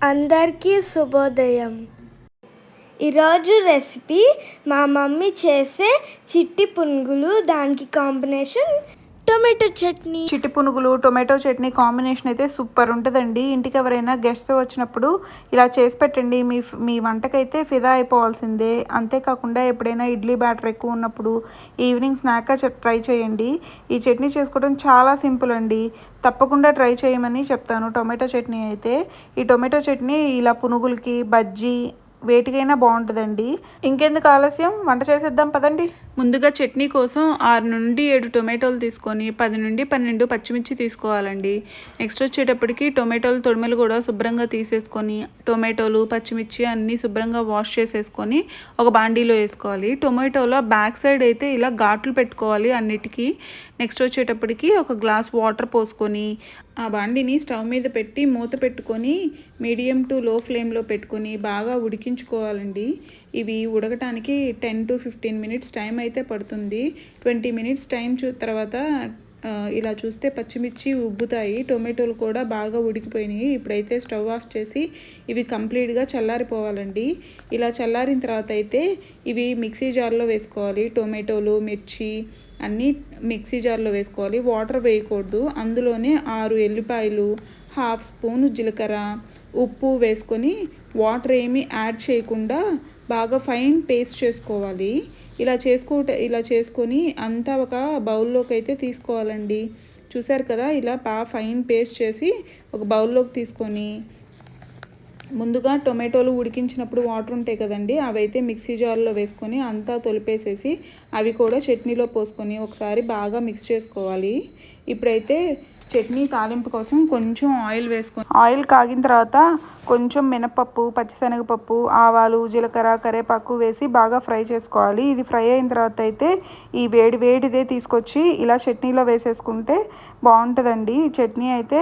అందరికీ శుభోదయం. ఈరోజు రెసిపీ మా మమ్మీ చేసే చిట్టి పునుగులు. దానికి కాంబినేషన్ టొమాటో చట్నీ. చిట్టి పునుగులు టొమాటో చట్నీ కాంబినేషన్ అయితే సూపర్ ఉంటుందండి. ఇంటికి ఎవరైనా గెస్ట్ వచ్చినప్పుడు ఇలా చేసి పెట్టండి. మీ మీ వంటకైతే ఫిదా అయిపోవాల్సిందే. అంతేకాకుండా ఎప్పుడైనా ఇడ్లీ బ్యాటర్ ఎక్కువ ఉన్నప్పుడు ఈవినింగ్ స్నాక్గా ట్రై చేయండి. ఈ చట్నీ చేసుకోవడం చాలా సింపుల్ అండి. తప్పకుండా ట్రై చేయమని చెప్తాను టొమాటో చట్నీ అయితే. ఈ టొమాటో చట్నీ ఇలా పునుగులకి బజ్జీ వేటికైనా బాగుంటుందండి. ఇంకెందుకు ఆలస్యం? వంట చేసేద్దాం పదండి. ముందుగా చట్నీ కోసం ఆరు నుండి ఏడు టొమాటోలు తీసుకొని పది నుండి పన్నెండు పచ్చిమిర్చి తీసుకోవాలండి. నెక్స్ట్ వచ్చేటప్పటికి టొమాటోలు తొడిమెలు కూడా శుభ్రంగా తీసేసుకొని టొమాటోలు పచ్చిమిర్చి అన్నీ శుభ్రంగా వాష్ చేసేసుకొని ఒక బాండీలో వేసుకోవాలి. టొమాటోలో బ్యాక్ సైడ్ అయితే ఇలా ఘాట్లు పెట్టుకోవాలి అన్నిటికీ. నెక్స్ట్ వచ్చేటప్పటికి ఒక గ్లాస్ వాటర్ పోసుకొని ఆ బాండిని స్టవ్ మీద పెట్టి మూత పెట్టుకొని మీడియం టు లో ఫ్లేమ్లో పెట్టుకొని బాగా ఉడికించుకోవాలండి. ఇవి ఉడకటానికి ten to fifteen minutes time అయితే పడుతుంది. ట్వంటీ మినిట్స్ టైం చూ తర్వాత ఇలా చూస్తే పచ్చిమిర్చి ఉబ్బుతాయి. టొమాటోలు కూడా బాగా ఉడికిపోయినాయి. ఇప్పుడైతే స్టవ్ ఆఫ్ చేసి ఇవి కంప్లీట్గా చల్లారిపోవాలండి. ఇలా చల్లారిన తర్వాత అయితే ఇవి మిక్సీ జార్లో వేసుకోవాలి. టొమాటోలు మిర్చి అన్నీ మిక్సీ జార్లో వేసుకోవాలి. వాటర్ వేయకూడదు. అందులోనే ఆరు ఎల్లిపాయలు హాఫ్ స్పూన్ జీలకర్ర ఉప్పు వేసుకొని వాటర్ ఏమీ యాడ్ చేయకుండా బాగా ఫైన్ పేస్ట్ చేసుకోవాలి. ఇలా చేసుకో ఇలా చేసుకొని అంతా ఒక బౌల్లోకి అయితే తీసుకోవాలండి. చూసారు కదా ఇలా బాగా ఫైన్ పేస్ట్ చేసి ఒక బౌల్లోకి తీసుకొని ముందుగా టొమాటోలు ఉడికించినప్పుడు వాటర్ ఉంటాయి కదండి అవైతే మిక్సీ జార్లో వేసుకొని అంతా తొలిపేసేసి అవి కూడా చట్నీలో పోసుకొని ఒకసారి బాగా మిక్స్ చేసుకోవాలి. ఇప్పుడైతే చట్నీ తాలింపు కోసం కొంచెం ఆయిల్ వేసుకొని ఆయిల్ కాగిన తర్వాత కొంచెం మినపప్పు పచ్చిశనగపప్పు ఆవాలు జీలకర్ర కరేపాకు వేసి బాగా ఫ్రై చేసుకోవాలి. ఇది ఫ్రై అయిన తర్వాత అయితే ఈ వేడి వేడిదే తీసుకొచ్చి ఇలా చట్నీలో వేసేసుకుంటే బాగుంటుందండి. చట్నీ అయితే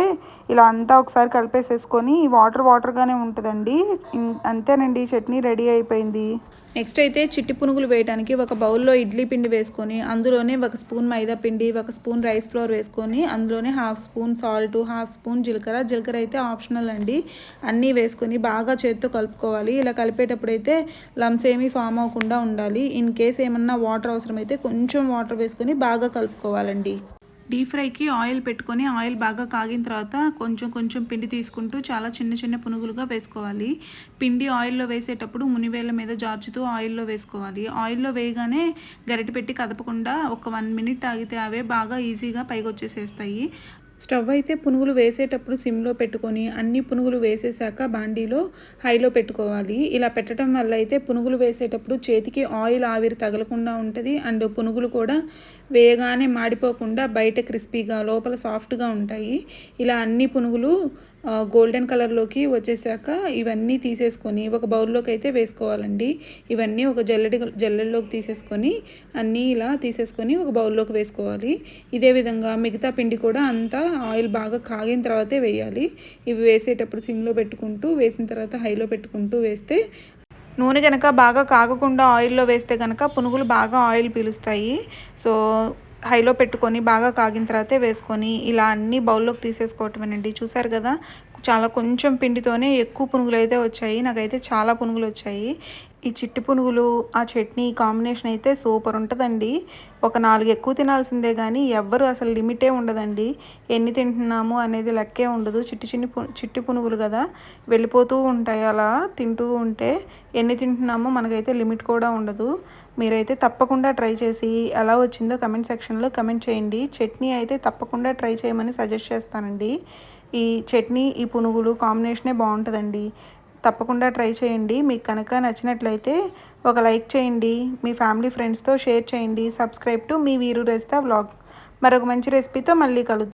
ఇలా అంతా ఒకసారి కలిపేసేసుకొని వాటర్ వాటర్గానే ఉంటుందండి. అంతేనండి చట్నీ రెడీ అయిపోయింది. నెక్స్ట్ అయితే చిట్టి పునుగులు వేయడానికి ఒక బౌల్లో ఇడ్లీ పిండి వేసుకొని అందులోనే ఒక స్పూన్ మైదా పిండి ఒక స్పూన్ రైస్ ఫ్లోర్ వేసుకొని అందులోనే half spoon salt half spoon జీలకర్ర. జీలకర్ర అయితే ఆప్షనల్ అండి. అన్నీ వేసుకొని బాగా చేతితో కలుపుకోవాలి. ఇలా కలిపేటప్పుడు అయితే లమ్స్ ఏమీ ఫామ్ అవ్వకుండా ఉండాలి. ఇన్ కేస్ ఏమన్నా వాటర్ అవసరమైతే కొంచెం వాటర్ వేసుకొని బాగా కలుపుకోవాలండి. డీప్ ఫ్రైకి ఆయిల్ పెట్టుకొని ఆయిల్ బాగా కాగిన తర్వాత కొంచెం కొంచెం పిండి తీసుకుంటూ చాలా చిన్న చిన్న పునుగులుగా వేసుకోవాలి. పిండి ఆయిల్లో వేసేటప్పుడు మునివేల మీద జార్చుతూ ఆయిల్లో వేసుకోవాలి. ఆయిల్లో వేయగానే గరిటె పెట్టి కదపకుండా ఒక వన్ మినిట్ ఆగితే అవే బాగా ఈజీగా పైకి వచ్చేసేస్తాయి స్టవ్ అయితే పునుగులు వేసేటప్పుడు సిమ్లో పెట్టుకొని అన్ని పునుగులు వేసేసాక బాండీలో హైలో పెట్టుకోవాలి. ఇలా పెట్టడం వల్ల అయితే పునుగులు వేసేటప్పుడు చేతికి ఆయిల్ ఆవిరి తగలకుండా ఉంటుంది. అండ్ పునుగులు కూడా వేయగానే మాడిపోకుండా బయట క్రిస్పీగా లోపల సాఫ్ట్గా ఉంటాయి. ఇలా అన్ని పునుగులు గోల్డెన్ కలర్లోకి వచ్చేసాక ఇవన్నీ తీసేసుకొని ఒక బౌల్లోకి అయితే వేసుకోవాలండి. ఇవన్నీ ఒక జల్లెడి జల్లెల్లోకి తీసేసుకొని అన్నీ ఇలా తీసేసుకొని ఒక బౌల్లోకి వేసుకోవాలి. ఇదే విధంగా మిగతా పిండి కూడా అంతా ఆయిల్ బాగా కాగిన తర్వాతే వేయాలి. ఇవి వేసేటప్పుడు సిమ్లో పెట్టుకుంటూ వేసిన తర్వాత హైలో పెట్టుకుంటూ వేస్తే నూనె కనుక బాగా కాగకుండా ఆయిల్లో వేస్తే కనుక పునుగులు బాగా ఆయిల్ పీలుస్తాయి. సో హైలో పెట్టుకొని బాగా కాగిన తర్వాతే వేసుకొని ఇలా అన్ని బౌల్లోకి తీసేసుకోవటమేనండి చూసారు కదా? చాలా కొంచెం పిండితోనే ఎక్కువ పునుగులు అయితే వచ్చాయి. నాకైతే చాలా పునుగులు వచ్చాయి ఈ చిట్టి పునుగులు ఆ చట్నీ కాంబినేషన్ అయితే సూపర్ ఉంటుందండి. ఒక నాలుగు ఎక్కువ తినాల్సిందే కానీ ఎవ్వరు అసలు లిమిటే ఉండదండి. ఎన్ని తింటున్నాము అనేది లెక్కే ఉండదు. చిట్టి చిన్ని చిట్టి పునుగులు కదా వెళ్ళిపోతూ ఉంటాయి. అలా తింటూ ఉంటే ఎన్ని తింటున్నామో మనకైతే లిమిట్ కూడా ఉండదు. మీరైతే తప్పకుండా ట్రై చేసి ఎలా వచ్చిందో కమెంట్ సెక్షన్లో కమెంట్ చేయండి. చట్నీ అయితే తప్పకుండా ట్రై చేయమని సజెస్ట్ చేస్తానండి. ఈ చట్నీ ఈ పునుగులు కాంబినేషనే బాగుంటుందండి. తప్పకుండా ట్రై చేయండి. మీకు కనుక నచ్చినట్లయితే ఒక లైక్ చేయండి. మీ ఫ్యామిలీ ఫ్రెండ్స్తో షేర్ చేయండి. సబ్స్క్రైబ్ టు మీ వీరు రెస్తా వ్లాగ్. మరొక మంచి రెసిపీతో మళ్ళీ కలుద్దాం.